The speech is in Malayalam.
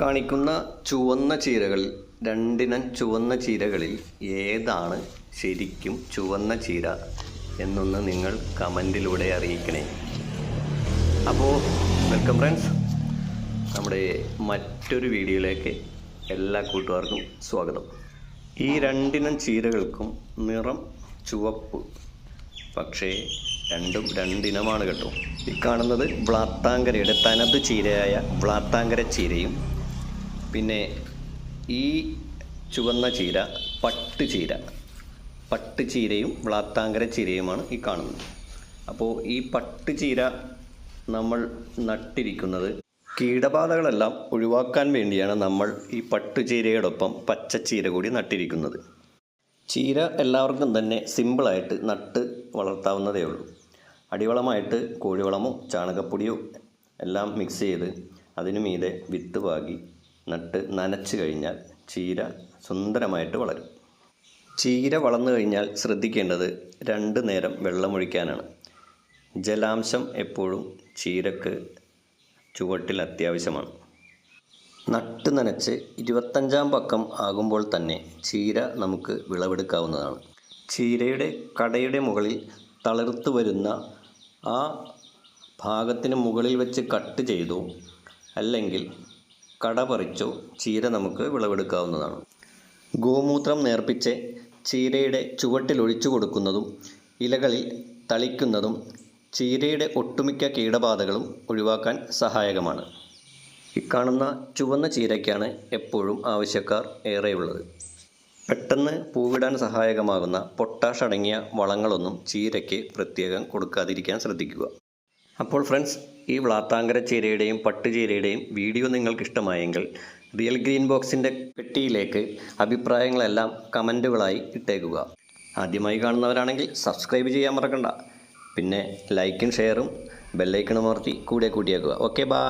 കാണിക്കുന്ന ചുവന്ന ചീരകളിൽ രണ്ടിനം ചുവന്ന ചീരകളിൽ ഏതാണ് ശരിക്കും ചുവന്ന ചീര എന്നൊന്ന് നിങ്ങൾ കമന്റിലൂടെ അറിയിക്കണേ. അപ്പോൾ വെൽക്കം ഫ്രണ്ട്സ്. നമ്മുടെ മറ്റൊരു വീഡിയോയിലേക്ക് എല്ലാ കൂട്ടുകാർക്കും സ്വാഗതം. ഈ രണ്ടിനം ചീരകൾക്കും നിറം ചുവപ്പ് പക്ഷേ രണ്ടും രണ്ടിനമാണ് കേട്ടോ. ഈ കാണുന്നത് വ്ളാത്താങ്കരയുടെ തനത് ചീരയായ വ്ളാത്താങ്കര ചീരയും പിന്നെ ഈ ചുവന്ന ചീര പട്ട് ചീര. പട്ട് ചീരയും വ്ളാത്താങ്കര ചീരയുമാണ് ഈ കാണുന്നത്. അപ്പോൾ ഈ പട്ട് ചീര നമ്മൾ നട്ടിരിക്കുന്നത് കീടബാധകളെല്ലാം ഒഴിവാക്കാൻ വേണ്ടിയാണ് നമ്മൾ ഈ പട്ടുചീരയോടൊപ്പം പച്ചച്ചീര കൂടി നട്ടിരിക്കുന്നത്. ചീര എല്ലാവർക്കും തന്നെ സിമ്പിളായിട്ട് നട്ട് വളർത്താവുന്നതേ ഉള്ളൂ. അടിവളമായിട്ട് കോഴിവളമോ ചാണകപ്പൊടിയോ എല്ലാം മിക്സ് ചെയ്ത് അതിനു മീതെ വിത്ത് പാകി നട്ട് നനച്ച് കഴിഞ്ഞാൽ ചീര സുന്ദരമായിട്ട് വളരും. ചീര വളർന്നു കഴിഞ്ഞാൽ ശ്രദ്ധിക്കേണ്ടത് രണ്ട് നേരം വെള്ളമൊഴിക്കാനാണ്. ജലാംശം എപ്പോഴും ചീരക്ക് ചുവട്ടിൽ അത്യാവശ്യമാണ്. നട്ട് നനച്ച് ഇരുപത്തഞ്ചാം പക്കം ആകുമ്പോൾ തന്നെ ചീര നമുക്ക് വിളവെടുക്കാവുന്നതാണ്. ചീരയുടെ കടയുടെ മുകളിൽ തളിർത്തു വരുന്ന ആ ഭാഗത്തിന് മുകളിൽ വെച്ച് കട്ട് ചെയ്തോ അല്ലെങ്കിൽ കട പറിച്ചോ ചീര നമുക്ക് വിളവെടുക്കാവുന്നതാണ്. ഗോമൂത്രം നേർപ്പിച്ച് ചീരയുടെ ചുവട്ടിൽ ഒഴിച്ചു കൊടുക്കുന്നതും ഇലകളിൽ തളിക്കുന്നതും ചീരയുടെ ഒട്ടുമിക്ക കീടബാധകളും ഒഴിവാക്കാൻ സഹായകമാണ്. ഇക്കാണുന്ന ചുവന്ന ചീരയ്ക്കാണ് എപ്പോഴും ആവശ്യക്കാർ ഏറെയുള്ളത്. പെട്ടെന്ന് പൂവിടാൻ സഹായകമാകുന്ന പൊട്ടാഷ് അടങ്ങിയ വളങ്ങളൊന്നും ചീരയ്ക്ക് പ്രത്യേകം കൊടുക്കാതിരിക്കാൻ ശ്രദ്ധിക്കുക. അപ്പോൾ ഫ്രണ്ട്സ് ഈ വ്ളാത്താങ്കര ചീരയുടെയും പട്ടുചീരയുടെയും വീഡിയോ നിങ്ങൾക്ക് ഇഷ്ടമായെങ്കിൽ റിയൽ ഗ്രീൻ ബോക്സിന്റെ പെട്ടിയിലേക്ക് അഭിപ്രായങ്ങളെല്ലാം കമന്റുകളായി ഇട്ടേക്കുക. ആദ്യമായി കാണുന്നവരാണെങ്കിൽ സബ്സ്ക്രൈബ് ചെയ്യാൻ മറക്കണ്ട. പിന്നെ ലൈക്കും ഷെയറും ബെല്ലൈക്കണും അമർത്തി കൂടെ കൂട്ടിയേക്കുക. Okay bye